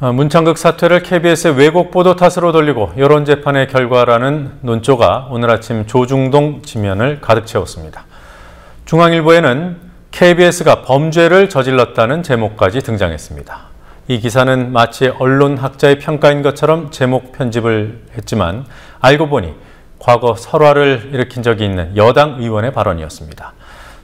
어, 문창극 사퇴를 KBS의 왜곡 보도 탓으로 돌리고 여론 재판의 결과라는 논조가 오늘 아침 조중동 지면을 가득 채웠습니다. 중앙일보에는 KBS가 범죄를 저질렀다는 제목까지 등장했습니다. 이 기사는 마치 언론학자의 평가인 것처럼 제목 편집을 했지만 알고 보니 과거 설화를 일으킨 적이 있는 여당 의원의 발언이었습니다.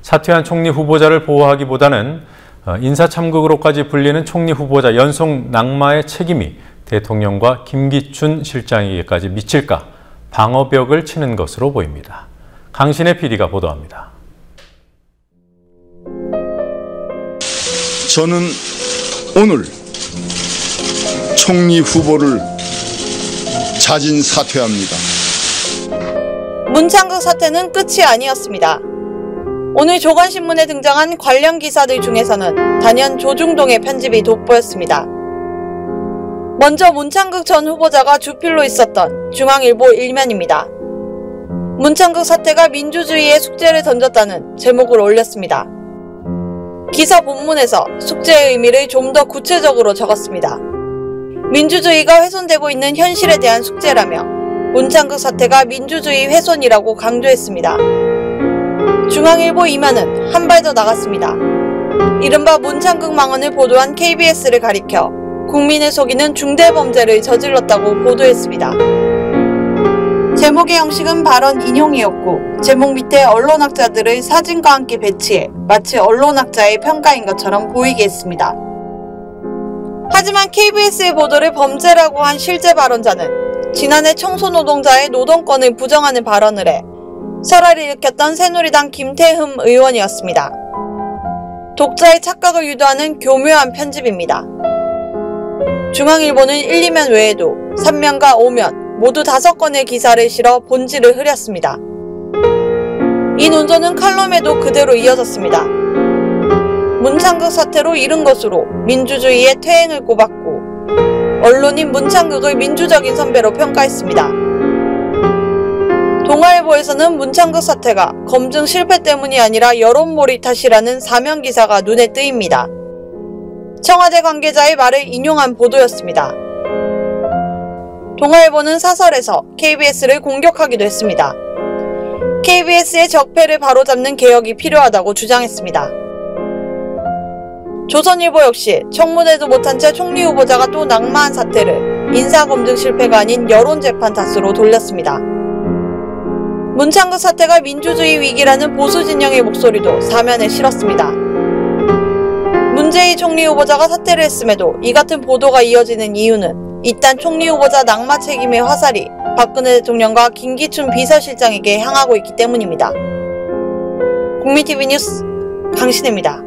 사퇴한 총리 후보자를 보호하기보다는 어, 인사참극으로까지 불리는 총리 후보자 연속 낙마의 책임이 대통령과 김기춘 실장에게까지 미칠까 방어벽을 치는 것으로 보입니다. 강신의 PD가 보도합니다. 저는 오늘 총리 후보를 자진 사퇴합니다. 문창극 사태는 끝이 아니었습니다. 오늘 조간신문에 등장한 관련 기사들 중에서는 단연 조중동의 편집이 돋보였습니다. 먼저 문창극 전 후보자가 주필로 있었던 중앙일보 일면입니다. 문창극 사태가 민주주의의 숙제를 던졌다는 제목을 올렸습니다. 기사 본문에서 숙제의 의미를 좀 더 구체적으로 적었습니다. 민주주의가 훼손되고 있는 현실에 대한 숙제라며 문창극 사태가 민주주의 훼손이라고 강조했습니다. 중앙일보 이만은 한 발 더 나갔습니다. 이른바 문창극 망언을 보도한 KBS를 가리켜 국민을 속이는 중대 범죄를 저질렀다고 보도했습니다. 제목의 형식은 발언 인용이었고 제목 밑에 언론학자들의 사진과 함께 배치해 마치 언론학자의 평가인 것처럼 보이게 했습니다. 하지만 KBS의 보도를 범죄라고 한 실제 발언자는 지난해 청소노동자의 노동권을 부정하는 발언을 해 설화를 일으켰던 새누리당 김태흠 의원이었습니다. 독자의 착각을 유도하는 교묘한 편집입니다. 중앙일보는 1, 2면 외에도 3면과 5면 모두 5건의 기사를 실어 본질을 흐렸습니다. 이 논조는 칼럼에도 그대로 이어졌습니다. 문창극 사태로 이른 것으로 민주주의의 퇴행을 꼽았고 언론인 문창극을 민주적인 선배로 평가했습니다. 동아일보에서는 문창극 사태가 검증 실패 때문이 아니라 여론몰이 탓이라는 사면 기사가 눈에 뜨입니다. 청와대 관계자의 말을 인용한 보도였습니다. 동아일보는 사설에서 KBS를 공격하기도 했습니다. KBS의 적폐를 바로잡는 개혁이 필요하다고 주장했습니다. 조선일보 역시 청문회도 못한 채 총리 후보자가 또 낙마한 사태를 인사검증 실패가 아닌 여론재판 탓으로 돌렸습니다. 문창극 사태가 민주주의 위기라는 보수 진영의 목소리도 사면에 실었습니다. 문재인 총리 후보자가 사퇴를 했음에도 이 같은 보도가 이어지는 이유는 일단 총리 후보자 낙마 책임의 화살이 박근혜 대통령과 김기춘 비서실장에게 향하고 있기 때문입니다. 국민TV 뉴스 강신혜입니다.